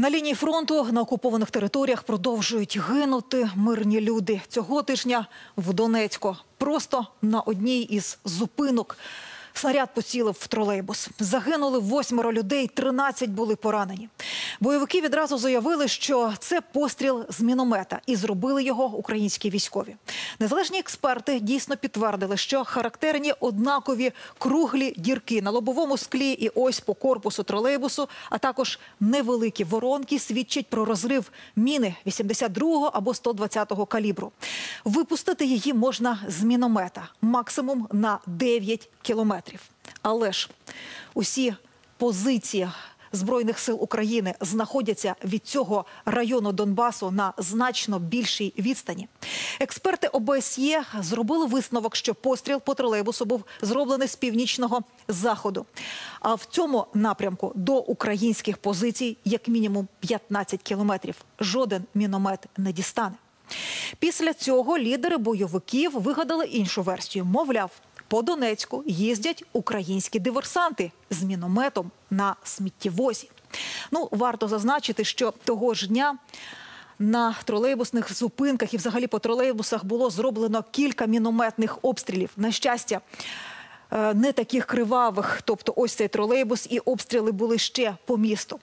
На лінії фронту на окупованих територіях продовжують гинути мирні люди. Цього тижня в Донецьку просто на одній із зупинок снаряд поцілив в тролейбус. Загинули восьмеро людей, 13 були поранені. Бойовики відразу заявили, що це постріл з міномета, і зробили його українські військові. Незалежні експерти дійсно підтвердили, що характерні однакові круглі дірки на лобовому склі і ось по корпусу тролейбусу, а також невеликі воронки свідчать про розрив міни 82-го або 120-го калібру. Випустити її можна з міномета максимум на 9 кілометрів. Але ж усі позиції Збройних сил України знаходяться від цього району Донбасу на значно більшій відстані. Експерти ОБСЄ зробили висновок, що постріл по тролейбусу був зроблений з північного заходу. А в цьому напрямку до українських позицій як мінімум 15 кілометрів. Жоден міномет не дістане. Після цього лідери бойовиків вигадали іншу версію. Мовляв, по Донецьку їздять українські диверсанти з мінометом на сміттєвозі. Ну, варто зазначити, що того ж дня на тролейбусних зупинках і взагалі по тролейбусах було зроблено кілька мінометних обстрілів. На щастя, е, не таких кривавих. Тобто, ось цей тролейбус і обстріли були ще по місту.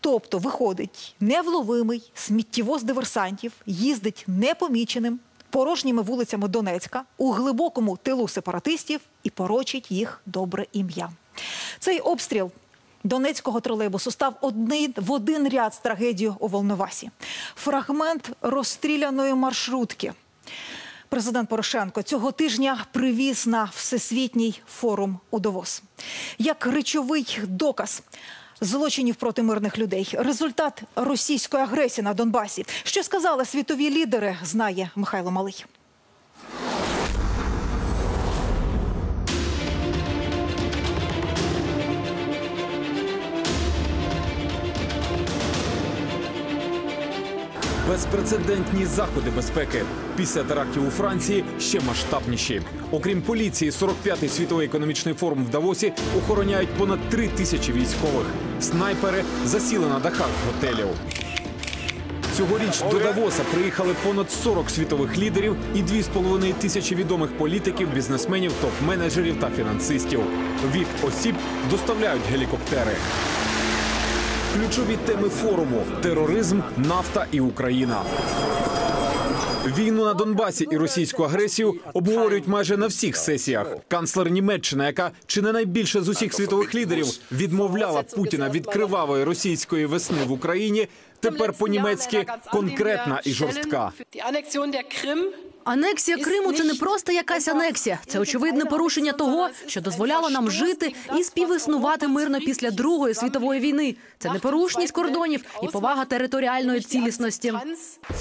Тобто, виходить, невловимий сміттєвоз диверсантів їздить непоміченим порожніми вулицями Донецька у глибокому тилу сепаратистів і порочить їх добре ім'я. Цей обстріл Донецького тролейбусу став один в один ряд з трагедією у Волновасі. Фрагмент розстріляної маршрутки. Президент Порошенко цього тижня привіз на всесвітній форум у Давос. Як речовий доказ злочинів проти мирних людей, результат російської агресії на Донбасі. Що сказали світові лідери, знає Михайло Малий. Безпрецедентні заходи безпеки після терактів у Франції ще масштабніші. Окрім поліції, 45-й світовий економічний форум в Давосі охороняють понад три тисячі військових. Снайпери засіли на дахах готелів. Цьогоріч до Давоса приїхали понад 40 світових лідерів і 2,5 тисячі відомих політиків, бізнесменів, топ-менеджерів та фінансистів. Від осіб доставляють гелікоптери. Ключові теми форуму тероризм, нафта і Україна. Війну на Донбасі і російську агресію обговорюють майже на всіх сесіях. Канцлер Німеччини, яка чи не найбільше з усіх світових лідерів відмовляла Путіна від кривавої російської весни в Україні, тепер по-німецьки конкретна і жорстка. Анексія Криму це не просто якась анексія, це очевидне порушення того, що дозволяло нам жити і співіснувати мирно після Другої світової війни. Це непорушність кордонів і повага територіальної цілісності.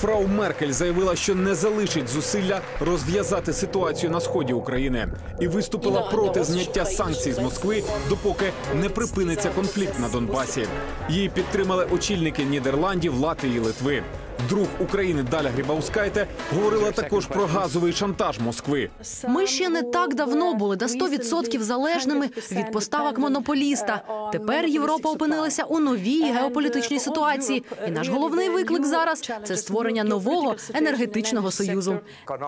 Фрау Меркель заявила, що не залишить зусилля розв'язати ситуацію на сході України і виступила проти зняття санкцій з Москви, допоки не припиниться конфлікт на Донбасі. Її підтримали очільники Нідерландів, Латвії, Литви. Друг України Даля Грібаускайте говорила також про газовий шантаж Москви. Ми ще не так давно були до 100% залежними від поставок монополіста. Тепер Європа опинилася у новій геополітичній ситуації. І наш головний виклик зараз це створення нового енергетичного союзу.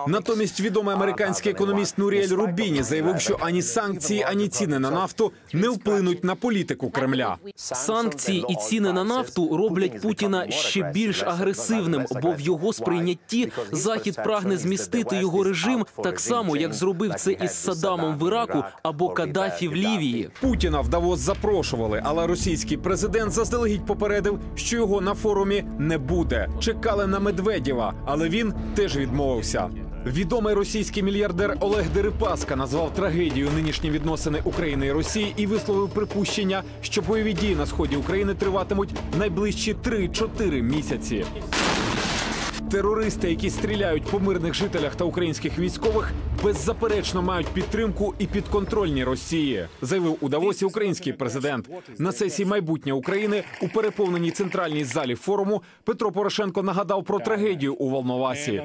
Натомість відомий американський економіст Нуріель Рубіні заявив, що ані санкції, ані ціни на нафту не вплинуть на політику Кремля. Санкції і ціни на нафту роблять Путіна ще більш агресивним, бо в його сприйнятті Захід прагне змістити його режим так само, як зробив це із Саддамом в Іраку або Каддафі в Лівії. Путіна в Давос запрошували, але російський президент заздалегідь попередив, що його на форумі не буде. Чекали на Медведєва, але він теж відмовився. Відомий російський мільярдер Олег Дерипаска назвав трагедією нинішні відносини України і Росії і висловив припущення, що бойові дії на сході України триватимуть найближчі 3-4 місяці. Терористи, які стріляють по мирних жителях та українських військових, беззаперечно мають підтримку і підконтрольні Росії, заявив у Давосі український президент. На сесії майбутнє України у переповненій центральній залі форуму Петро Порошенко нагадав про трагедію у Волновасі.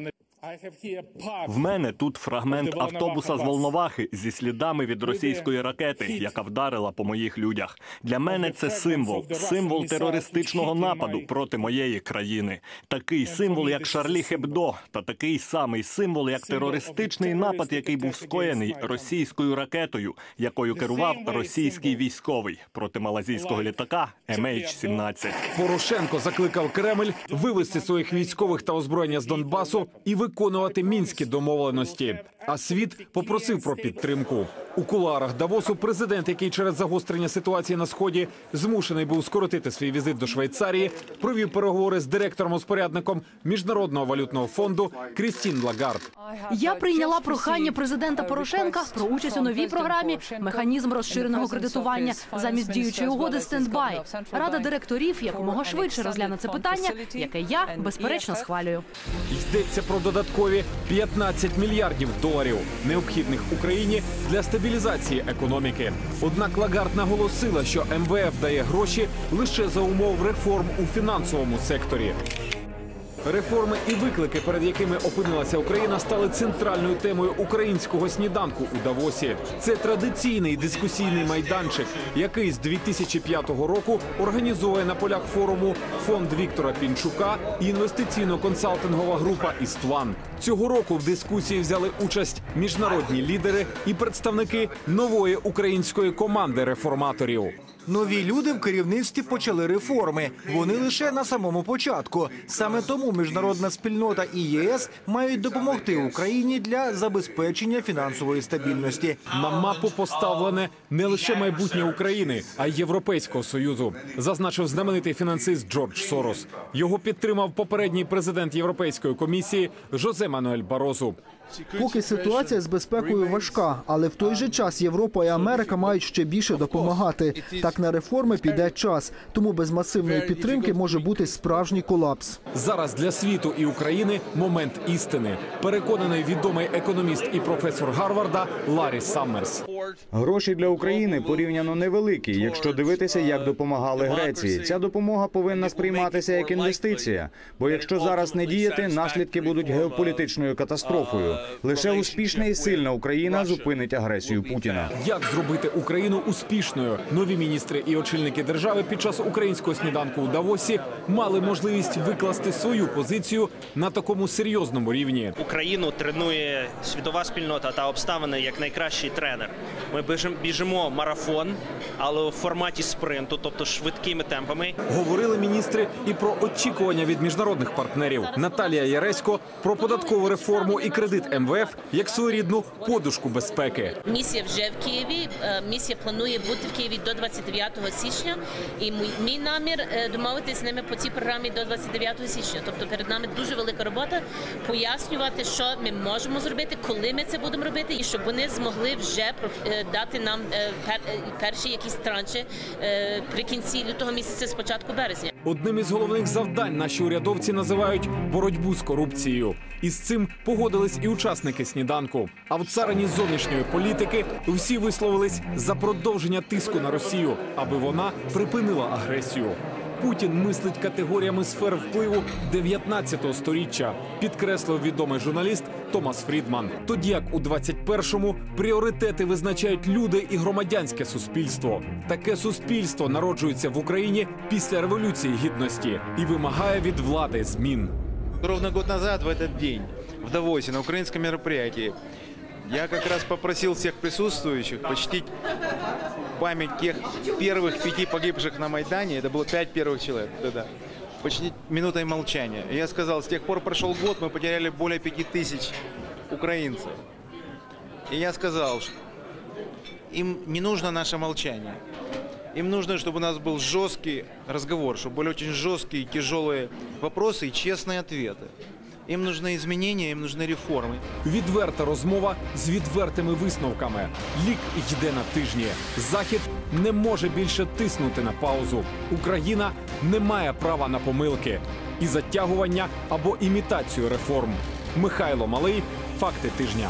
В мене тут фрагмент автобуса з Волновахи зі слідами від російської ракети, яка вдарила по моїх людях. Для мене це символ, символ терористичного нападу проти моєї країни. Такий символ, як Шарлі Хебдо, та такий самий символ, як терористичний напад, який був скоєний російською ракетою, якою керував російський військовий проти малазійського літака MH17. Порошенко закликав Кремль вивести своїх військових та озброєння з Донбасу і виконувати мінські домовленості. А світ попросив про підтримку. У кулуарах Давосу президент, який через загострення ситуації на сході змушений був скоротити свій візит до Швейцарії, провів переговори з директором-розпорядником міжнародного валютного фонду Крістін Лагард. Я прийняла прохання президента Порошенка про участь у новій програмі механізм розширеного кредитування замість діючої угоди стендбай. Рада директорів якомога швидше розгляне це питання, яке я безперечно схвалюю. Йдеться про додаткові 15 мільярдів доларів, необхідних Україні для стабілізації економіки. Однак Лагард наголосила, що МВФ дає гроші лише за умов реформ у фінансовому секторі. Реформи і виклики, перед якими опинилася Україна, стали центральною темою українського сніданку у Давосі. Це традиційний дискусійний майданчик, який з 2005 року організовує на полях форуму фонд Віктора Пінчука і інвестиційно-консалтингова група Істван. Цього року в дискусії взяли участь міжнародні лідери і представники нової української команди реформаторів. Нові люди в керівництві почали реформи. Вони лише на самому початку. Саме тому міжнародна спільнота і ЄС мають допомогти Україні для забезпечення фінансової стабільності. На мапу поставлене не лише майбутнє України, а й Європейського союзу, зазначив знаменитий фінансист Джордж Сорос. Його підтримав попередній президент Європейської комісії Жозе Мануель Барозу. Поки ситуація з безпекою важка, але в той же час Європа і Америка мають ще більше допомагати. Так на реформи піде час, тому без масивної підтримки може бути справжній колапс. Зараз для світу і України момент істини. Переконаний відомий економіст і професор Гарварда Ларі Саммерс. Гроші для України порівняно невеликі, якщо дивитися, як допомагали Греції. Ця допомога повинна сприйматися як інвестиція. Бо якщо зараз не діяти, наслідки будуть геополітичною катастрофою. Лише успішна і сильна Україна зупинить агресію Путіна. Як зробити Україну успішною? Нові міністри і очільники держави під час українського сніданку у Давосі мали можливість викласти свою позицію на такому серйозному рівні. Україну тренує світова спільнота та обставини як найкращий тренер. Ми біжим- біжимо марафон, але у форматі спринту, тобто швидкими темпами. Говорили міністри і про очікування від міжнародних партнерів. Наталія Яресько про податкову реформу і кредит МВФ як своєрідну подушку безпеки. Місія вже в Києві. Е, Місія планує бути в Києві до 29 січня. І мій, намір е, домовитися з ними по цій програмі до 29 січня. Тобто перед нами дуже велика робота пояснювати, що ми можемо зробити, коли ми це будемо робити, і щоб вони змогли вже е, дати нам пер- перші якісь транші при кінці лютого місяця, з початку березня. Одним із головних завдань наші урядовці називають боротьбу з корупцією. І з цим погодились і учасники сніданку. А в царині зовнішньої політики всі висловились за продовження тиску на Росію, аби вона припинила агресію. Путін мислить категоріями сфер впливу 19-го століття, підкреслив відомий журналіст Томас Фрідман. Тоді як у 21-му пріоритети визначають люди і громадянське суспільство. Таке суспільство народжується в Україні після революції гідності і вимагає від влади змін. Ровно год назад, в этот день, в Давосе, на украинском мероприятии, я как раз попросил всех присутствующих почтить память тех первых пяти погибших на Майдане. Это было пять первых человек. Да-да. Почтить минутой молчания. Я сказал, с тех пор прошел год, мы потеряли более пяти тысяч украинцев. И я сказал, что им не нужно наше молчание. Им нужно, чтобы у нас был жесткий разговор, чтобы были очень жесткие, тяжелые вопросы и честные ответы. Им нужны изменения, им нужны реформы. Відверта розмова з відвертими висновками. Лік йде на тижні. Захід не може більше тиснути на паузу. Україна не має права на помилки і затягування або імітацію реформ. Михайло Малий. Факти тижня.